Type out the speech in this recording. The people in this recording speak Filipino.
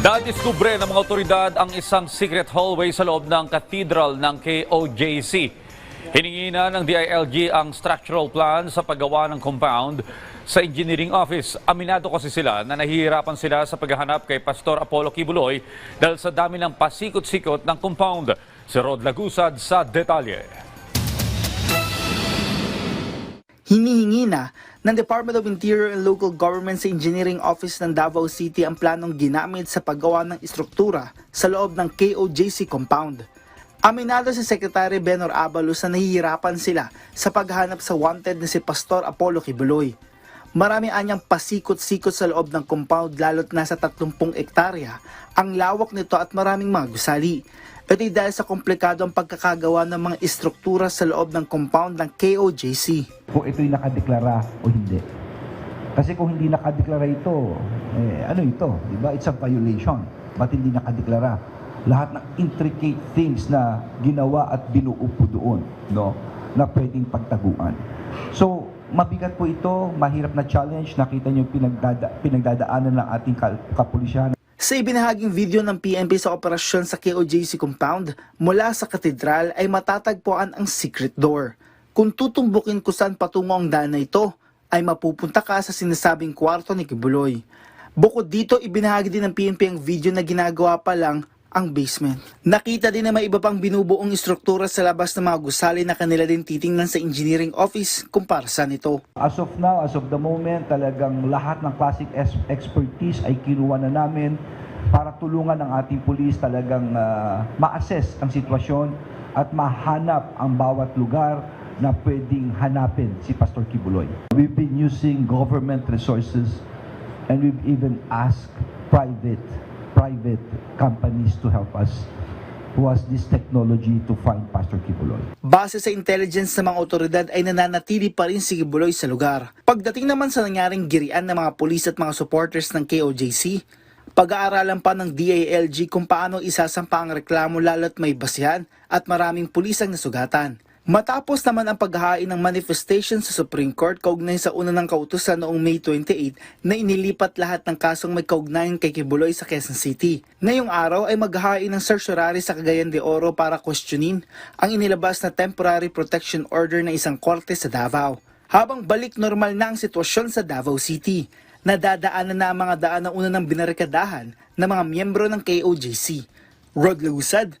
Nadiskubre ng mga otoridad ang isang secret hallway sa loob ng cathedral ng KOJC. Hiningi na ng DILG ang structural plan sa paggawa ng compound sa engineering office. Aminado kasi sila na nahihirapan sila sa paghahanap kay Pastor Apollo Kibuloy dahil sa dami ng pasikot-sikot ng compound. Si Rod Lagusad sa detalye. Hinihingi na ng Department of Interior and Local Government sa Engineering Office ng Davao City ang planong ginamit sa paggawa ng istruktura sa loob ng KOJC compound. Aminado si Secretary Benor Abalos na nahihirapan sila sa paghanap sa wanted na si Pastor Apollo Kibuloy. Marami anyang pasikot-sikot sa loob ng compound lalo't nasa 30 ektarya ang lawak nito at maraming mga gusali. Ito'y dahil sa komplikado ang pagkakagawa ng mga istruktura sa loob ng compound ng KOJC. kung ito'y nakadeklara o hindi. Kasi kung hindi nakadeklara ito, eh, ano ito? Di ba? It's a violation. Ba't hindi nakadeklara? Lahat ng intricate things na ginawa at binuupo doon, no? Na pwedeng pagtaguan. So, mabigat po ito, mahirap na challenge. Nakita niyo pinagdada, pinagdadaanan ng ating kapulisyan. Sa ibinahaging video ng PNP sa operasyon sa KOJC compound, mula sa katedral ay matatagpuan ang secret door. Kung tutumbukin ko saan patungo ang daan na ito, ay mapupunta ka sa sinasabing kwarto ni Kibuloy. Bukod dito, ibinahagi din ng PNP ang video na ginagawa pa lang ang basement. Nakita din na may iba pang binubuong istruktura sa labas ng mga gusali na kanila din titingnan sa engineering office kung para saan ito. As of now, as of the moment, talagang lahat ng classic expertise ay kinuha na namin para tulungan ng ating pulis talagang ah, ma-assess ang sitwasyon at mahanap ang bawat lugar na pwedeng hanapin si Pastor Kibuloy. We've been using government resources and we've even asked private private companies to help us who has this technology to find Pastor Kibuloy. Base sa intelligence ng mga otoridad ay nananatili pa rin si Gibuloy sa lugar. Pagdating naman sa nangyaring girian ng mga pulis at mga supporters ng KOJC, pag-aaralan pa ng DALG kung paano isasampa ang reklamo lalo't may basihan at maraming pulis ang nasugatan. Matapos naman ang paghahain ng manifestation sa Supreme Court kaugnay sa una ng kautusan noong May 28 na inilipat lahat ng kasong may kaugnayan kay Kibuloy sa Quezon City. Ngayong araw ay maghahain ng certiorari sa Cagayan de Oro para questionin ang inilabas na temporary protection order ng isang korte sa Davao. Habang balik normal na ang sitwasyon sa Davao City, nadadaanan na ang mga daan na una ng binarikadahan ng mga miyembro ng KOJC. Rod Lusad,